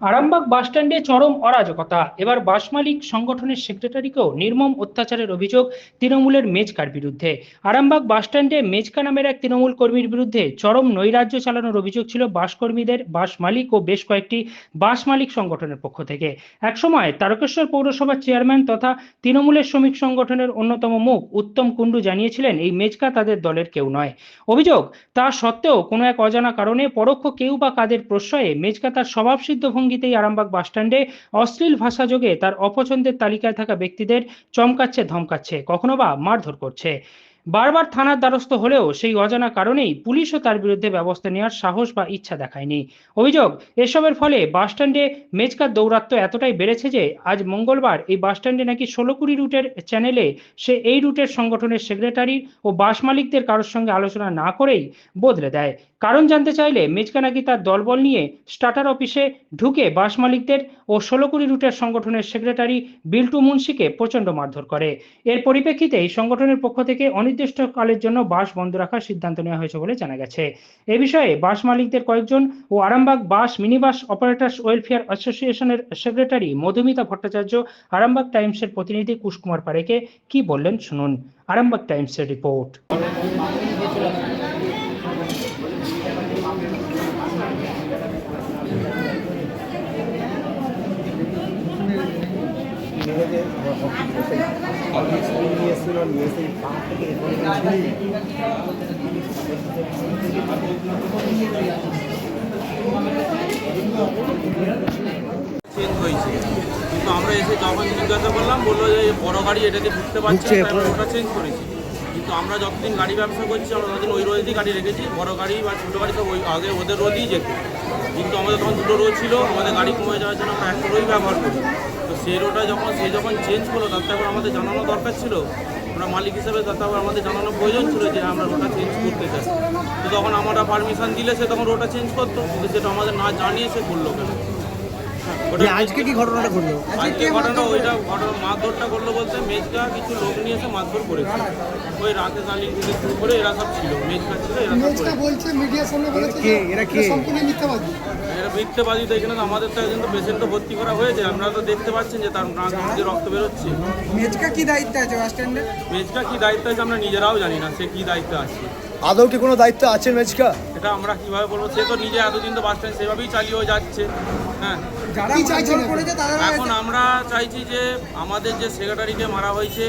আরামবাগ বাসস্ট্যান্ডে চরম অরাজকতা। এবার বাস মালিক সংগঠনের সেক্রেটারিকেও নির্মম অত্যাচারের অভিযোগ তৃণমূলের মেজকার বিরুদ্ধে। আরামবাগ বাসস্ট্যান্ডে মেজকা নামের এক তৃণমূল কর্মীর বিরুদ্ধে চরম নৈরাজ্য চালানোর অভিযোগ ছিল বাস কর্মীদের, বাস মালিক ও বেশ কয়েকটি বাস মালিক সংগঠনের পক্ষ থেকে। একসময় তারকেশ্বর পৌরসভার চেয়ারম্যান তথা তৃণমূলের শ্রমিক সংগঠনের অন্যতম মুখ উত্তম কুণ্ডু জানিয়েছিলেন, এই মেজকা তাদের দলের কেউ নয়। অভিযোগ, তা সত্ত্বেও কোনো এক অজানা কারণে পরোক্ষ কেউ বা কাদের প্রশ্রয়ে মেজকা তার স্বভাবসিদ্ধ ভঙ্গিতেই আরামবাগ বাসস্ট্যান্ডে অশ্লীল ভাষাযোগে তার অপছন্দের তালিকায় থাকা ব্যক্তিদের চমকাচ্ছে, ধমকাচ্ছে, কখনো বা মারধর করছে। বারবার থানার দ্বারস্থ হলেও সেই অজানা কারণেই পুলিশও তার বিরুদ্ধে ব্যবস্থা নেওয়ার সাহস বা ইচ্ছা দেখায়নি। অভিযোগ, এসবের ফলে বাসস্ট্যান্ডে মেজকার দৌরাত্ম্য এতটাই বেড়েছে যে আজ মঙ্গলবার এই বাসস্ট্যান্ডে নাকি ষোলো কুড়ি রুটের চ্যানেলে সে এই রুটের সংগঠনের সেক্রেটারি ও বাস মালিকদের কারোর সঙ্গে আলোচনা না করেই বদলে দেয়। কারণ জানতে চাইলে মেজকা নাকি তার দলবল নিয়ে স্টার্টার অফিসে ঢুকে বাস মালিকদের ও ষোলো কুড়ি রুটের সংগঠনের সেক্রেটারি বিল্টু মুন্সিকে প্রচণ্ড মারধর করে। এর পরিপ্রেক্ষিতে এই সংগঠনের পক্ষ থেকে অনির্দিষ্টকালের জন্য বাস বন্ধ রাখার সিদ্ধান্ত নেওয়া হয়েছে বলে জানা গেছে। এ বিষয়ে বাস মালিকদের কয়েকজন ও Arambagh bus minibus operators welfare অ্যাসোসিয়েশনের সেক্রেটারি মধুমিতা ভট্টাচার্য, আরামবাগ টাইমসের প্রতিনিধি কুশকুমার পারেকে কি বললেন শুনুন। আরামবাগ টাইমসের রিপোর্ট। চেঞ্জ হয়েছে। কিন্তু আমরা এসে যখন জিজ্ঞাসা করলাম বলল যে বড় গাড়ি এটাকে ঢুকতে পারছে ওটা চেঞ্জ করেছি। কিন্তু আমরা যতদিন গাড়ি ব্যবসা করছি আমরা ততদিন ওই রোদেই গাড়ি রেখেছি বড় গাড়ি বা ছোটো গাড়ি সব ওই আগে ওদের রোদেই যেত। কিন্তু আমাদের তখন দুটো রোদ ছিল আমাদের গাড়ি কমে যাওয়ার জন্য আমরা একটা রোই ব্যবহার করি। তো সেই রোডটা যখন সে যখন চেঞ্জ করল তাতে আবার আমাদের জানানো দরকার ছিল। আমরা মালিক হিসেবে তাতে আবার আমাদের জানানো প্রয়োজন ছিল যে আমরা রোডটা চেঞ্জ করতে চাই। তো তখন আমরা পারমিশন দিলে সে তখন রোডটা চেঞ্জ করতো কিন্তু সেটা আমাদের না জানিয়ে সে করল কেন? আজকে কি ঘটনাটা ঘটলো? আজকে ঘটনা? ওইটা ঘটনা মারধরটা করল বলতে মেজকা কিছু লোক নিয়ে এসে মারধর করেছে। ওই রাকেশ আলী থেকে শুরু করে এরা সব ছিল মেজকা ছিল এরা সব বলছে মিডিয়ার সামনে বলেছে কে? এরা কে? সম্পূর্ণ মিথ্যাবাদী। এরা মিথ্যেবাদী তো এখানে তো আমাদের তো একজন তো পেশেন্ট ভর্তি করা হয়েছে। আপনারা তো দেখতে পাচ্ছেন যে তার নাক দিয়ে রক্ত বেরোচ্ছে। মেজকা কি দায়িত্ব আছে বাস স্ট্যান্ডে? মেজকা কি দায়িত্ব আছে আমরা নিজেরাও জানি না সে কি দায়িত্ব আছে। আদৌ কি কোনো দায়িত্ব আছে মেজকা? এটা আমরা কীভাবে বলব? সে তো নিজে এতদিন তো বাস স্ট্যান্ড সেভাবেই চালিয়েও যাচ্ছে। হ্যাঁ। যারা করেছে তারা এখন আমরা চাইছি যে আমাদের যে সেক্রেটারিকে মারা হয়েছে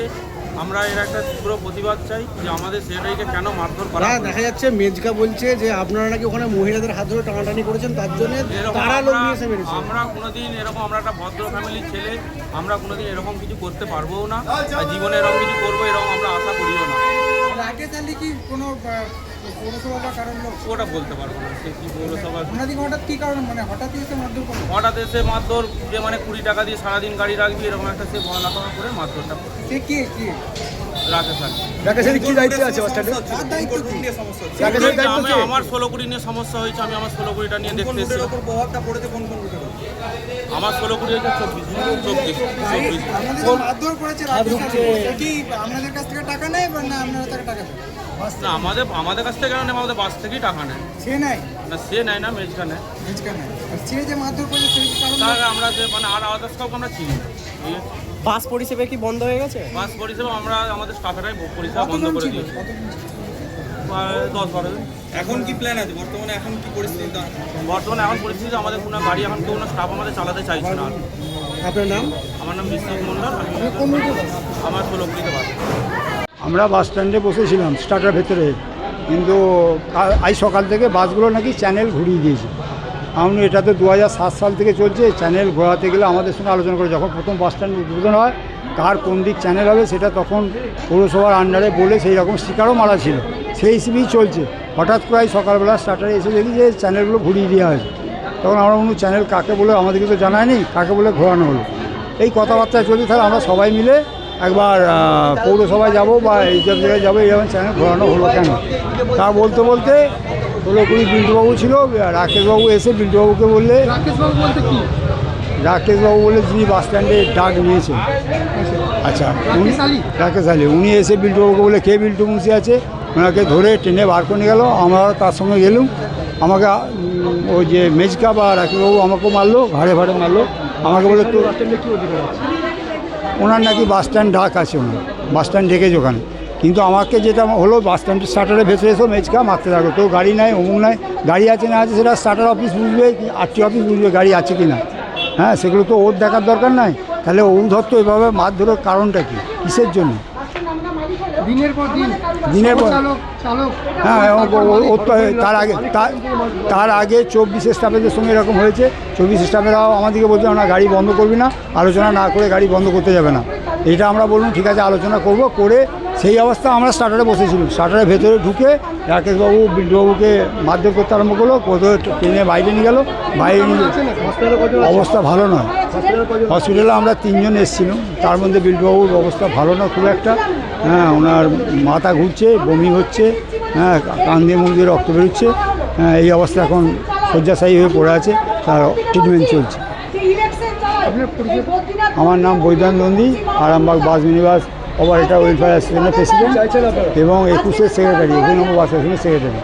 আমরা এর একটা তীব্র প্রতিবাদ চাই যে আমাদের সেক্রেটারিকে কেন মারধর করা হ্যাঁ দেখা যাচ্ছে মেজকা বলছে যে আপনারা নাকি ওখানে মহিলাদের হাত ধরে টানাটানি করেছেন তার জন্য তারা লোক নিয়ে এসে মেরেছে। আমরা কোনোদিন এরকম আমরা একটা ভদ্র ফ্যামিলির ছেলে আমরা কোনোদিন এরকম কিছু করতে পারব না। আর জীবনে এরকম কিছু করব এরকম আমরা আশা করিও না। রাকেশ আলী কি কোনো আহ, পৌরসভা বা কারণ লোক? ওটা বলতে পারব না সে কি পৌরসভা? ওনাদিকে হঠাৎ কি কারণ মানে হঠাৎই এসে মারধর করল হঠাৎ এসে মারধর যে মানে কুড়ি টাকা দিয়ে সারাদিন গাড়ি রাখবি এরকম একটা সে করে মারধরটা। সে কে কে? আমার ষোলো কুড়ি নিয়ে সমস্যা হয়েছে আমি আমার ষোলো কুড়িটা নিয়ে দেখতে প্রভাবটা পড়েছে কোন কোন রুটের আমার ষোলো হচ্ছে চব্বিশ চব্বিশ মারধর করেছে কি আপনাদের কাছ থেকে টাকা নেয় বা না আপনারা তাকে টাকা দেন? না আমাদের আমাদের কাছ থেকে কেন নেই আমাদের বাস থেকেই টাকা নেয়। সে নেয়? না সে নেয় না মেজকা নেয়। মেজকা নেয়। সে যে মারধর করেছে তার আমরা যে মানে আর আদার্স কাউকে আমরা চিনি না। বাস পরিষেবা কি বন্ধ হয়ে গেছে? বাস পরিষেবা আমরা আমাদের স্টাফেরাই পরিষেবা বন্ধ করে দিয়েছি। দশ বারো জন। এখন কি প্ল্যান আছে? বর্তমানে এখন কি পরিস্থিতি? বর্তমানে এখন পরিস্থিতি আমাদের কোনো গাড়ি এখন কেউ স্টাফ আমাদের চালাতে চাইছে না। আপনার নাম? আমার নাম বিশ্বজিৎ মন্ডল কোন? আমার ষোলো কুড়িতে বাস। আমরা বাস স্ট্যান্ডে বসেছিলাম স্টার্টার ভেতরে। কিন্তু আজ সকাল থেকে বাসগুলো নাকি চ্যানেল ঘুরিয়ে দিয়েছে। আমি এটা তো দু সাত সাল থেকে চলছে চ্যানেল ঘোরাতে গেলে আমাদের সঙ্গে আলোচনা করে যখন প্রথম বাস স্ট্যান্ড উদ্বোধন হয় কার কোন দিক চ্যানেল হবে সেটা তখন পৌরসভার আন্ডারে বলে সেই রকম স্টিকারও মারা ছিল। সেই হিসেবেই চলছে। হঠাৎ করে সকালবেলা স্টার্টারে এসে দেখি যে চ্যানেলগুলো ঘুরিয়ে দেওয়া হয়েছে। তখন আমরা কোনো চ্যানেল কাকে বলে আমাদেরকে তো জানায়নি কাকে বলে ঘোরানো হলো। এই কথাবার্তা চলছে তাহলে আমরা সবাই মিলে একবার পৌরসভায় যাব বা এইসব জায়গায় যাব এইরকম চ্যানেল ঘোরানো হলো কেন? তা বলতে বলতে ষোলো কুড়ি বিল্টুবাবু ছিল রাকেশবাবু এসে বিল্টুবাবুকে বললে রাকেশবাবু বলতে কি? রাকেশবাবু বলে যিনি বাস স্ট্যান্ডে ডাক নিয়েছেন। আচ্ছা উনি রাকেশ আলী? রাকেশ আলী উনি এসে বিল্টুবাবুকে বলে কে বিল্টু মুন্সি আছে? ওনাকে ধরে ট্রেনে বার করে নিয়ে গেল। আমরা তার সঙ্গে গেলুম। আমাকে ওই যে মেজকা বা রাকিবাবু আমাকেও মারলো, ঘাড়ে ঘাড়ে মারলো। আমাকে বলে তো ওনার নাকি বাস স্ট্যান্ড ডাক আছে ওনার। বাস স্ট্যান্ড ডেকেছে ওখানে। কিন্তু আমাকে যেটা হলো, বাস স্ট্যান্ডের স্টার্টারে ভেতরে এসো, মেজকা, মারতে থাকো। তো গাড়ি নাই, অমুক নাই। গাড়ি আছে না আছে সেটা স্টার্টার অফিস বুঝবে কি, আরটি অফিস বুঝবে গাড়ি আছে কি না। হ্যাঁ সেগুলো তো ওর দেখার দরকার নাই। তাহলে ঔধত্ত এভাবে মারধরের কারণটা কি? কিসের জন্য? দিনের পর দিন। দিনের পর চালক চালক। হ্যাঁ তার আগে তার- তার আগে চব্বিশ স্টাফেদের সঙ্গে এরকম হয়েছে। চব্বিশ স্টাফেরাও আমাদেরকে বলছে না গাড়ি বন্ধ করবি না। আলোচনা না করে গাড়ি বন্ধ করতে যাবে না। এটা আমরা বললাম ঠিক আছে আলোচনা করব। করে সেই অবস্থা আমরা স্টার্টারে বসেছিলাম। স্টার্টারের ভেতরে ঢুকে রাকেশবাবু বিল্টুবাবুকে মারধর করতে আরম্ভ করল। কোথাও ট্রেনে বাইরে নিয়ে গেল। বাইরে নিয়ে অবস্থা ভালো নয়। হসপিটালে আমরা তিনজন এসেছিলাম। তার মধ্যে বিল্টুবাবুর অবস্থা ভালো না খুব একটা। হ্যাঁ ওনার মাথা ঘুরছে, বমি হচ্ছে হ্যাঁ কান দিয়ে মুখ দিয়ে রক্ত বেরোচ্ছে হ্যাঁ এই অবস্থা এখন শয্যাশায়ী হয়ে পড়ে আছে, তার ট্রিটমেন্ট চলছে। আমার নাম Baidan Nandi, Arambagh bus minibus, operator welfare অ্যাসোসিয়েশনের প্রেসিডেন্ট এবং একুশের সেক্রেটারি একুশ নম্বর বাস অ্যাসোসিয়েশনের সেক্রেটারি।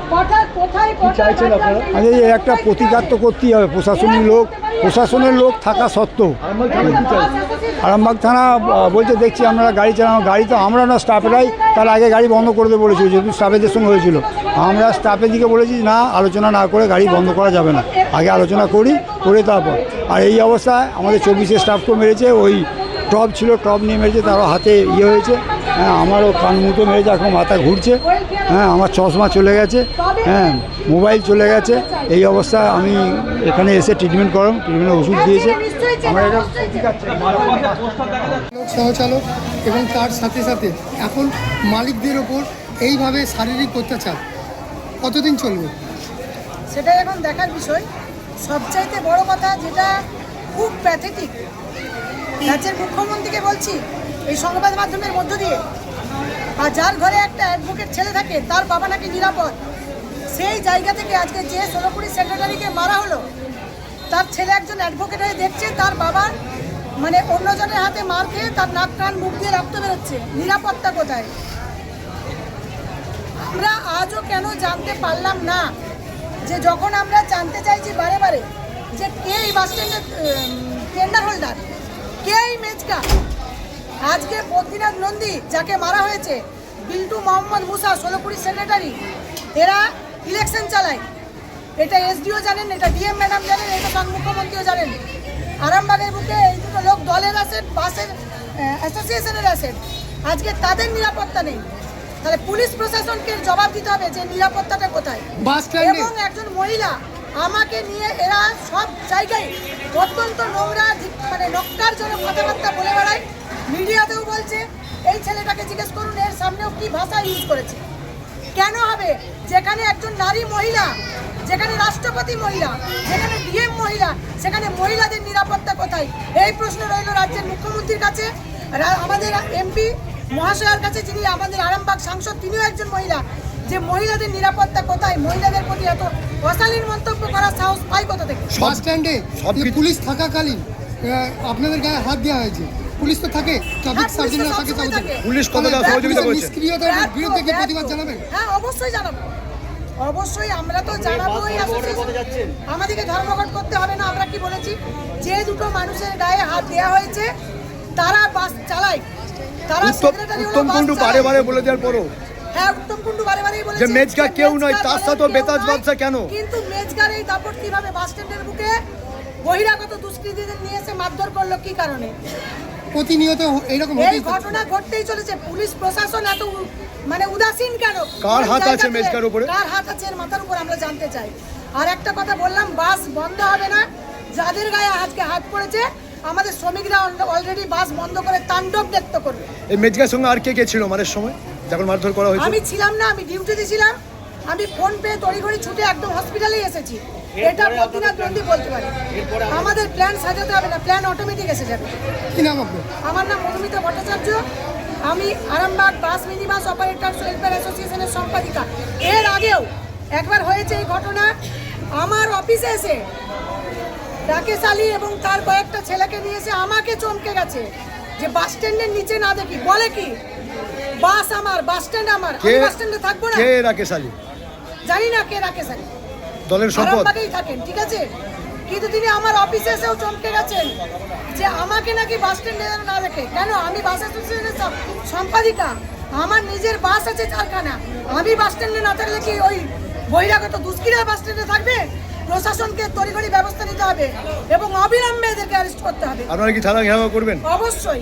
আচ্ছা এই একটা প্রতিকার তো করতেই হবে, প্রশাসনিক লোক, প্রশাসনের লোক থাকা সত্ত্বেও। আরামবাগ থানা বলতে দেখছি আমরা গাড়ি চালানো, গাড়ি তো আমরা না, স্টাফেরাই তার আগে গাড়ি বন্ধ করতে বলেছিল, যেহেতু স্টাফেদের সঙ্গে হয়েছিল। আমরা স্টাফের দিকে বলেছি, না, আলোচনা না করে গাড়ি বন্ধ করা যাবে না। আগে আলোচনা করি, করে তারপর। আর এই অবস্থায় আমাদের চব্বিশে স্টাফকে মেরেছে, ওই টপ ছিল টপ নিয়ে মেরেছে তারও হাতে ইয়ে হয়েছে। হ্যাঁ আমারও কান মুটো মেরেছে এখন মাথা ঘুরছে। হ্যাঁ আমার চশমা চলে গেছে। হ্যাঁ মোবাইল চলে গেছে। এই অবস্থায় আমি এখানে এসে ট্রিটমেন্ট করাম ট্রিটমেন্টের ওষুধ দিয়েছে। আমরা এটা সহচালক এবং তার সাথে সাথে এখন মালিকদের ওপর এইভাবে শারীরিক অত্যাচার কতদিন চলবে? সেটাই এখন দেখার বিষয়। সবচাইতে বড় কথা যেটা খুব প্যাথেটিক রাজ্যের মুখ্যমন্ত্রীকে বলছি, এই সংবাদ মাধ্যমের মধ্য দিয়ে, আর যার ঘরে একটা অ্যাডভোকেট ছেলে থাকে, তার বাবা নাকি নিরাপদ। সেই জায়গা থেকে আজকে যে ষোলোপুরি সেক্রেটারিকে মারা হলো, তার ছেলে একজন অ্যাডভোকেট হয়ে দেখছে, তার বাবার মানে অন্যজনের হাতে মার খেয়ে তার নাক, কান, মুখ দিয়ে রক্ত বেরোচ্ছে, নিরাপত্তা কোথায়? আমরা আজও কেন জানতে পারলাম না যে যখন আমরা জানতে চাইছি বারে বারে যে কে এই বাস স্ট্যান্ডের টেন্ডার হোল্ডার কে এই মেজকা? আজকে বদ্রীনাথ নন্দী যাকে মারা হয়েছে বিল্টু মোহাম্মদ মুসা ষোলোপুরি সেক্রেটারি এরা ইলেকশন চালায়। এটা এসডিও জানেন এটা ডিএম ম্যাডাম জানেন এটা সব মুখ্যমন্ত্রীও জানেন। আরামবাগের বুকে এই দুটো লোক দলের অ্যাসেট বাসের অ্যাসোসিয়েশনের অ্যাসেট আজকে তাদের নিরাপত্তা নেই। তাহলে পুলিশ প্রশাসনকে জবাব দিতে হবে যে নিরাপত্তাটা কোথায়? এবং একজন মহিলা আমাকে নিয়ে এরা সব জায়গায় অত্যন্ত নোংরা মানে নক্কারজনক কথাবার্তা বলে বেড়ায়। মিডিয়াতেও বলছে, এই ছেলেটাকে জিজ্ঞেস করুন, এর সামনেও কি ভাষা ইউজ করেছে? কেন হবে? যেখানে একজন নারী মহিলা, যেখানে রাষ্ট্রপতি মহিলা, যেখানে ডিএম মহিলা, সেখানে মহিলাদের নিরাপত্তা কোথায়? এই প্রশ্ন রইল রাজ্যের মুখ্যমন্ত্রীর কাছে। আমাদের এমপি মহাশয়ের কাছে, যিনি আমাদের আরামবাগ সাংসদ, তিনিও একজন মহিলা। যে মহিলাদের নিরাপত্তা কোথায়? মহিলাদের প্রতি এত অশালীন মন্তব্য করার সাহস পাই কোথা থেকে? বাস স্ট্যান্ডে পুলিশ থাকাকালীন আপনাদের গায়ে হাত দেওয়া হয়েছে। পুলিশ তো থাকে ট্রাফিক হ্যাঁ, পুলিশ থাকে থাকে। পুলিশ কতটা হ্যাঁ, সহযোগিতা করছে? নিষ্ক্রিয়তার বিরুদ্ধে কি প্রতিবাদ জানাবেন? হ্যাঁ অবশ্যই জানাব। অবশ্যই আমরা তো জানাবোই। আমাদেরকে ধর্মঘট করতে হবে না আমরা কি বলেছি? যে দুটো মানুষের গায়ে হাত দেওয়া হয়েছে তারা বাস চালায়। তারা কুণ্ডু বারে বারে বলে দেওয়ার পরও হ্যাঁ উত্তম কুণ্ডু বারে বারেই বলেছে যে মেজকা কেউ নয়, তার কেউ বেতাজ ব্যবসা কেন? কিন্তু মেজকার এই দাপট কীভাবে বাস স্ট্যান্ডের বুকে বহিরাগত দুষ্কৃতীদের নিয়ে এসে মারধর করল কি কারণে প্রতিনিয়ত এইরকম এই ঘটনা ঘটতেই চলেছে পুলিশ প্রশাসন এত মানে উদাসীন কেন কার হাত আছে? মেজকার উপরে? কার হাত আছে এর মাথার উপর আমরা জানতে চাই আর একটা কথা বললাম বাস বন্ধ হবে না যাদের গায়ে আজকে হাত পড়েছে আমাদের শ্রমিকরা অলরেডি বাস বন্ধ করে তাণ্ডব নৃত্য করবে এই মেজকার সঙ্গে আর কে কে ছিল মারের সময় যখন মারধর করা হয়েছে? আমি ছিলাম না আমি ডিউটিতে ছিলাম। আমি ফোন পেয়ে তড়িঘড়ি ছুটে একদম হসপিটালেই এসেছি। এটা প্রতিনাথ নন্দী বলতে পারি। আমাদের প্ল্যান সাজাতে হবে না প্ল্যান অটোমেটিক এসে যাবে। কি নাম আমার নাম মধুমিতা ভট্টাচার্য। আমি Arambagh bus mini bus operators welfare অ্যাসোসিয়েশনের সম্পাদিকা। এর আগেও একবার হয়েছে এই ঘটনা। আমার অফিসে এসে রাকেশ আলী এবং তার কয়েকটা ছেলেকে নিয়ে এসে আমাকে চমকে গেছে যে বাস স্ট্যান্ডের নিচে না দেখি। বলে কি? বাস আমার বাস স্ট্যান্ড আমার। কে বাস স্ট্যান্ডে থাকব না। কে রাকেশ আলী? জানি না কে রাকেশ আলী। দলের সম্পদ। আরামবাগেই থাকেন ঠিক আছে? কিন্তু তিনি আমার অফিসে এসেও চমকে গেছেন যে আমাকে নাকি বাস স্ট্যান্ডে যেন না রেখে কেন? আমি বাস অ্যাসোসিয়েশনের সম- সম্পাদিকা। আমার নিজের বাস আছে চারখানা। আমি বাস স্ট্যান্ডে না থাকলে কি ওই বহিরাগত দুষ্কৃরা বাস স্ট্যান্ডে থাকবে? প্রশাসনকে তড়িঘড়ি ব্যবস্থা নিতে হবে এবং অবিলম্বে এদেরকে অ্যারেস্ট করতে হবে। আপনারা কি থানা ঘেরাও করবেন? অবশ্যই।